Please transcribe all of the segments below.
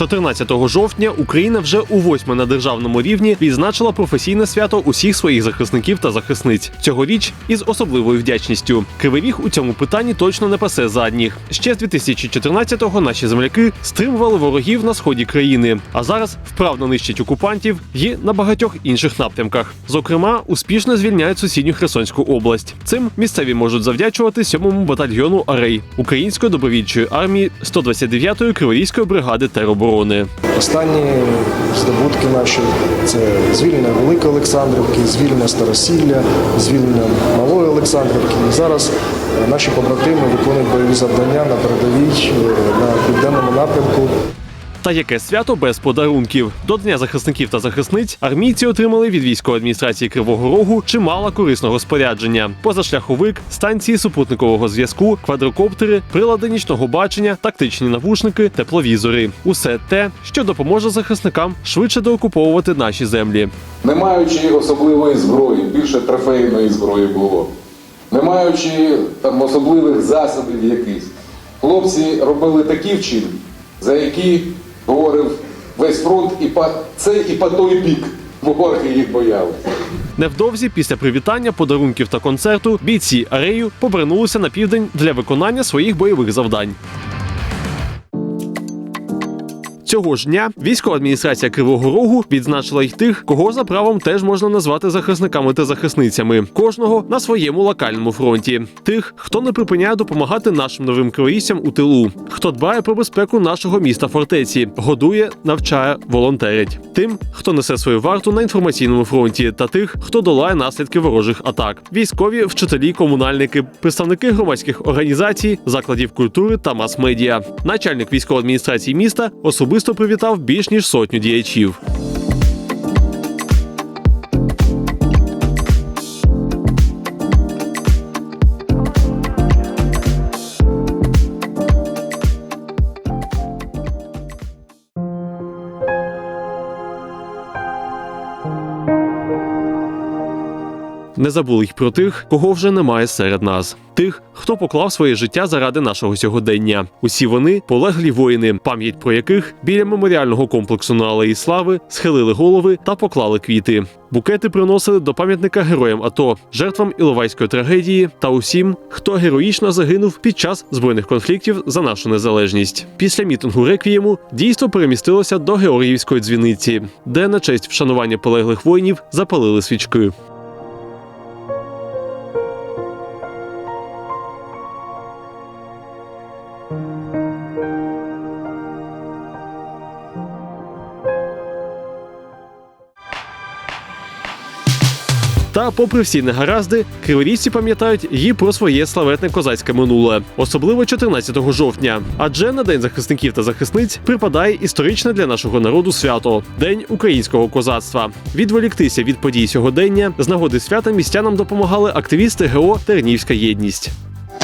14 жовтня Україна вже у восьме на державному рівні відзначила професійне свято усіх своїх захисників та захисниць. Цьогоріч із особливою вдячністю. Кривий Ріг у цьому питанні точно не пасе задніх. Ще з 2014-го наші земляки стримували ворогів на сході країни, а зараз вправно нищать окупантів і на багатьох інших напрямках. Зокрема, успішно звільняють сусідню Херсонську область. Цим місцеві можуть завдячувати 7-му батальйону Арей Української добровільчої армії 129-ї Криворізької бригади тероборони. Останні здобутки наші це звільнення Великої Олександрівки, звільнення Старосілля, звільнення Малої Олександрівки. І зараз е, наші побратими виконують бойові завдання на передовій е, на південному напрямку. Та яке свято без подарунків до Дня захисників та захисниць армійці отримали від військової адміністрації Кривого Рогу чимало корисного спорядження: позашляховик, станції супутникового зв'язку, квадрокоптери, прилади нічного бачення, тактичні навушники, тепловізори усе те, що допоможе захисникам швидше доокуповувати наші землі. не маючи особливої зброї, більше трофейної зброї було, не маючи там особливих засобів якихось. Хлопці робили такі вчинки, за які говорив весь фронт, і по це і по той бік ворги їх боялися. Невдовзі після привітання, подарунків та концерту бійці Арею повернулися на південь для виконання своїх бойових завдань. Цього ж дня військова адміністрація Кривого Рогу відзначила й тих, кого за правом теж можна назвати захисниками та захисницями. Кожного на своєму локальному фронті. Тих, хто не припиняє допомагати нашим новим криворіжцям у тилу, хто дбає про безпеку нашого міста фортеці, годує, навчає, волонтерить. Тим, хто несе свою варту на інформаційному фронті, та тих, хто долає наслідки ворожих атак. Військові, вчителі, комунальники, представники громадських організацій, закладів культури та мас-медіа. Начальник військової адміністрації міста особисто привітав більш ніж сотню діячів. Не забули й про тих, кого вже немає серед нас. Тих, хто поклав своє життя заради нашого сьогодення. Усі вони полеглі воїни, пам'ять про яких біля меморіального комплексу на Алеї Слави схилили голови та поклали квіти. Букети приносили до пам'ятника героям АТО, жертвам Іловайської трагедії та усім, хто героїчно загинув під час збройних конфліктів за нашу незалежність. Після мітингу реквієму дійство перемістилося до Георгіївської дзвіниці, де на честь вшанування полеглих воїнів запалили свічки. Та, попри всі негаразди, криворізці пам'ятають і про своє славетне козацьке минуле, особливо 14 жовтня. Адже на день захисників та захисниць припадає історичне для нашого народу свято День українського козацтва. Відволіктися від подій сьогодення з нагоди свята містянам допомагали активісти ГО Тернівська єдність.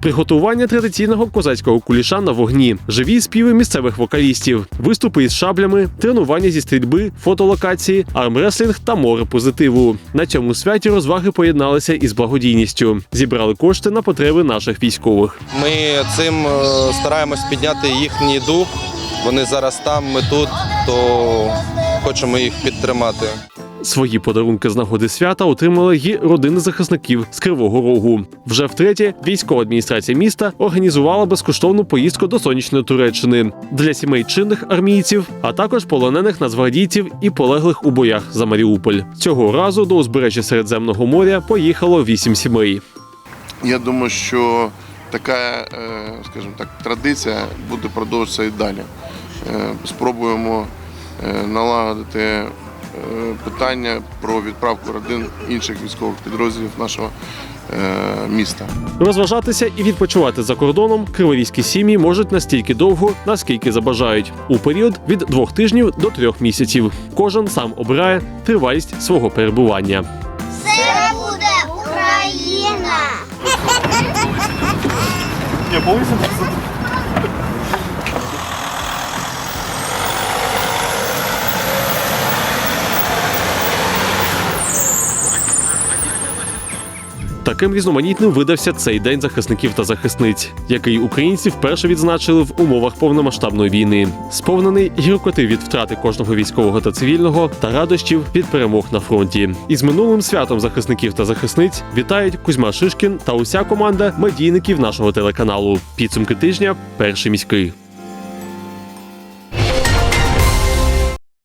Приготування традиційного козацького куліша на вогні, живі співи місцевих вокалістів, виступи із шаблями, тренування зі стрільби, фотолокації, армреслінг та море позитиву. На цьому святі розваги поєдналися із благодійністю, зібрали кошти на потреби наших військових. Ми цим е, стараємось підняти їхній дух. Вони зараз там, ми тут, то хочемо їх підтримати. Свої подарунки з нагоди свята отримали й родини захисників з Кривого Рогу. Вже втретє військова адміністрація міста організувала безкоштовну поїздку до сонячної Туреччини для сімей чинних армійців, а також полонених нацгвардійців і полеглих у боях за Маріуполь. Цього разу до узбережжя Середземного моря поїхало вісім сімей. Я думаю, що така, е, скажімо так, традиція буде продовжуватися і далі. Е, Спробуємо е, налагодити питання про відправку родин інших військових підрозділів нашого е, міста. Розважатися і відпочивати за кордоном криворізькі сім'ї можуть настільки довго, наскільки забажають, у період від двох тижнів до трьох місяців. Кожен сам обирає тривалість свого перебування. Це буде Україна! Таким різноманітним видався цей день захисників та захисниць, який українці вперше відзначили в умовах повномасштабної війни, сповнений гіркоти від втрати кожного військового та цивільного та радощів від перемог на фронті. Із минулим святом захисників та захисниць вітають Кузьма Шишкін та уся команда медійників нашого телеканалу. Підсумки тижня перший міський.